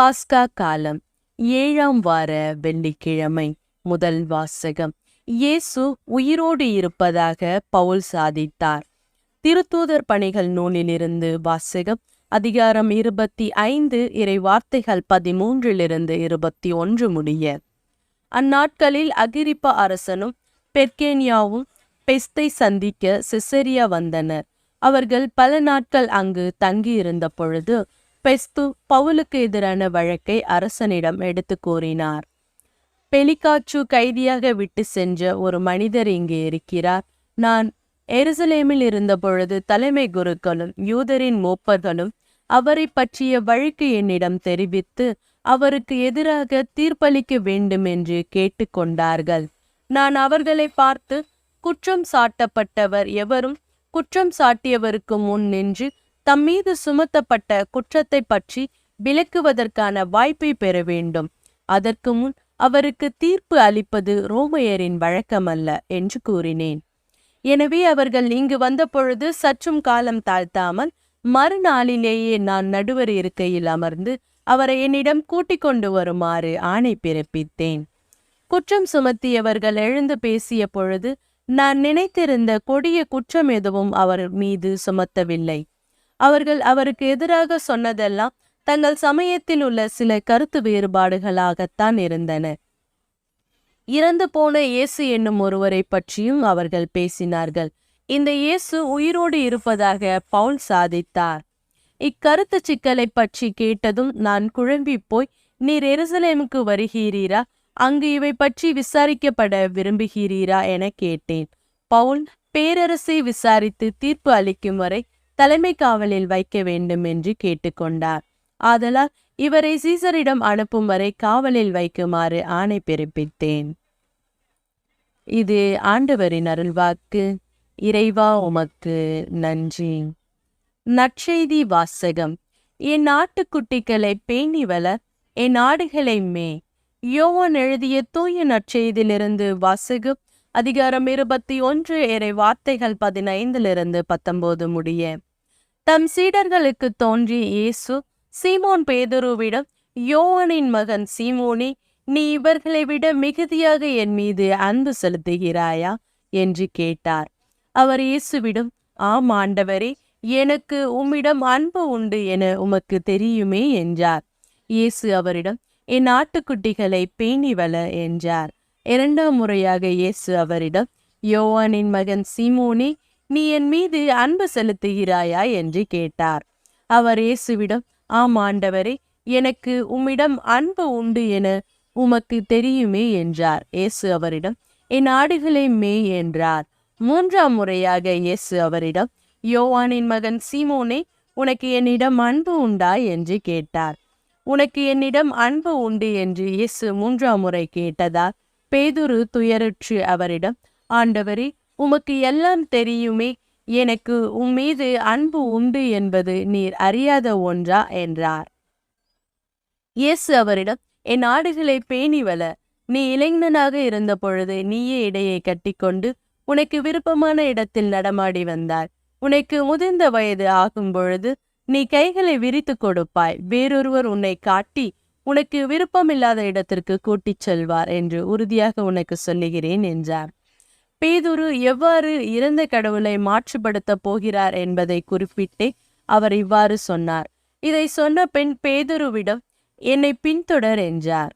பாஸ்கா காலம் ஏழாம் வார வெள்ளிக்கிழமை முதல் வாசகம். இயேசு உயிரோடு இருப்பதாக பவுல் சாதித்தார். திருத்தூதர் பணிகள் நூலிலிருந்து வாசகம் அதிகாரம் இருபத்தி ஐந்து இறை வார்த்தைகள் பதிமூன்றிலிருந்து இருபத்தி ஒன்று முடிய. அந்நாட்களில் அகிரிப்ப அரசனும் பெர்கேனியாவும் பெஸ்தை சந்திக்க சிசரியா வந்தனர். அவர்கள் பல நாட்கள் அங்கு தங்கியிருந்த பொழுது பெஸ்து பவுலுக்கு எதிரான வழக்கை அரசனிடம் எடுத்து கூறினார். பெலிகாச்சு கைதியாக விட்டு சென்ற ஒரு மனிதர் இங்கே இருக்கிறார். நான் எருசலேமில் இருந்த பொழுது தலைமை குருக்களும் யூதரின் மூப்பர்களும் அவரை பற்றிய வழக்கு என்னிடம் தெரிவித்து அவருக்கு எதிராக தீர்ப்பளிக்க வேண்டும் என்று கேட்டுக்கொண்டார்கள் நான் அவர்களை பார்த்து குற்றம் சாட்டப்பட்டவர் எவரும் குற்றம் சாட்டியவருக்கு முன் நின்று தம் மீது சுமத்தப்பட்ட குற்றத்தை பற்றி விளக்குவதற்கான வாய்ப்பை பெற வேண்டும். அதற்கு முன் அவருக்கு தீர்ப்பு அளிப்பது ரோமையரின் வழக்கமல்ல என்று கூறினேன். எனவே அவர்கள் இங்கு வந்தபொழுது சற்றும் காலம் தாழ்த்தாமல் மறுநாளிலேயே நான் நடுவர் இருக்கையில் அமர்ந்து அவரை என்னிடம் கூட்டிக் கொண்டு வருமாறு ஆணை பிறப்பித்தேன். குற்றம் சுமத்தியவர்கள் எழுந்து பேசிய பொழுது நான் நினைத்திருந்த கொடிய குற்றம் எதுவும் அவர் மீது சுமத்தவில்லை. அவர்கள் அவருக்கு எதிராக சொன்னதெல்லாம் தங்கள் சமயத்தில் உள்ள சில கருத்து வேறுபாடுகளாகத்தான் இருந்தன. இறந்து போன இயேசு என்னும் ஒருவரை பற்றியும் அவர்கள் பேசினார்கள். இந்த இயேசு உயிரோடு இருப்பதாக பவுல் சாதித்தார். இக்கருத்து சிக்கலை பற்றி கேட்டதும் நான் குழம்பி போய் நீர் எருசலேமுக்கு வருகிறீரா? அங்கு இவை பற்றி விசாரிக்கப்பட விரும்புகிறீரா? என கேட்டேன். பவுல் பேரரசை விசாரித்து தீர்ப்பு அளிக்கும் வரை தலைமை காவலில் வைக்க வேண்டும் என்று கேட்டுக்கொண்டார். ஆதலால் இவரை சீசரிடம் அனுப்பும் வரை காவலில் வைக்குமாறு ஆணை பிறப்பித்தேன். இது ஆண்டவரின் அருள்வாக்கு. இறைவா உமக்கு நன்றி. நற்செய்தி வாசகம். என் நாட்டுக்குட்டிகளை பேணி வளர் என் ஆடுகளை மே. யோவன் எழுதிய தூய நற்செய்தியிலிருந்து வாசகம் அதிகாரம் இருபத்தி ஒன்று இறை வார்த்தைகள் பதினைந்திலிருந்து பத்தொன்பது முடிய. தம் சீடர்களுக்கு தோன்றி இயேசு சீமோன் பேதுருவிடம் யோவனின் மகன் சீமோனி நீ இவர்களை விட மிகுதியாக என் மீது அன்பு செலுத்துகிறாயா? என்று கேட்டார். அவர் இயேசுவிடம் ஆம் ஆண்டவரே எனக்கு உம்மிடம் அன்பு உண்டு என உமக்கு தெரியுமே என்றார். இயேசு அவரிடம் என் ஆட்டுக்குட்டிகளை பேணி வள என்றார். இரண்டாம் முறையாக இயேசு அவரிடம் யோவானின் மகன் சிமோனே நீ என் மீது அன்பு செலுத்துகிறாயா? என்று கேட்டார். அவர் இயேசுவிடம் ஆம் ஆண்டவரே எனக்கு உம்மிடம் அன்பு உண்டு என உமக்கு தெரியுமே என்றார். இயேசு அவரிடம் என் ஆடுகளை மேய் என்றார். மூன்றாம் முறையாக இயேசு அவரிடம் யோவானின் மகன் சீமோனே உனக்கு என்னிடம் அன்பு உண்டா? என்று கேட்டார். உனக்கு என்னிடம் அன்பு உண்டு என்று இயேசு மூன்றாம் முறை கேட்டதால் பேதுரு துயருற்று அவரிடம் ஆண்டவரே உமக்கு எல்லாம் தெரியுமே எனக்கு உம்மீது அன்பு உண்டு என்பது நீர் அறியாத ஒன்றா? என்றார். இயேசு அவரிடம் என் ஆடுகளை பேணி வள நீ இளைஞனாக இருந்த பொழுது நீயே இடையை கட்டிக்கொண்டு உனக்கு விருப்பமான இடத்தில் நடமாடி வந்தாய். உனக்கு முதிர்ந்த வயது ஆகும் பொழுது நீ கைகளை விரித்து கொடுப்பாய். வேறொருவர் உன்னை காட்டி உனக்கு விருப்பமில்லாத இடத்திற்கு கூட்டிச் செல்வார் என்று உறுதியாக உனக்கு சொல்லுகிறேன் என்றார். பேதுரு எவ்வாறு இறந்த கடவுளை மாற்றுப்படுத்தப் போகிறார் என்பதை குறிப்பிட்டு அவர் இவ்வாறு சொன்னார். இதை சொன்ன பெண் பேதுருவிடம் என்னை பின்தொடர் என்றார்.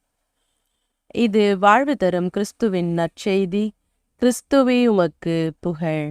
இது வாழ்வு தரும் கிறிஸ்துவின் நற்செய்தி. கிறிஸ்துவே உமக்கு புகழ்.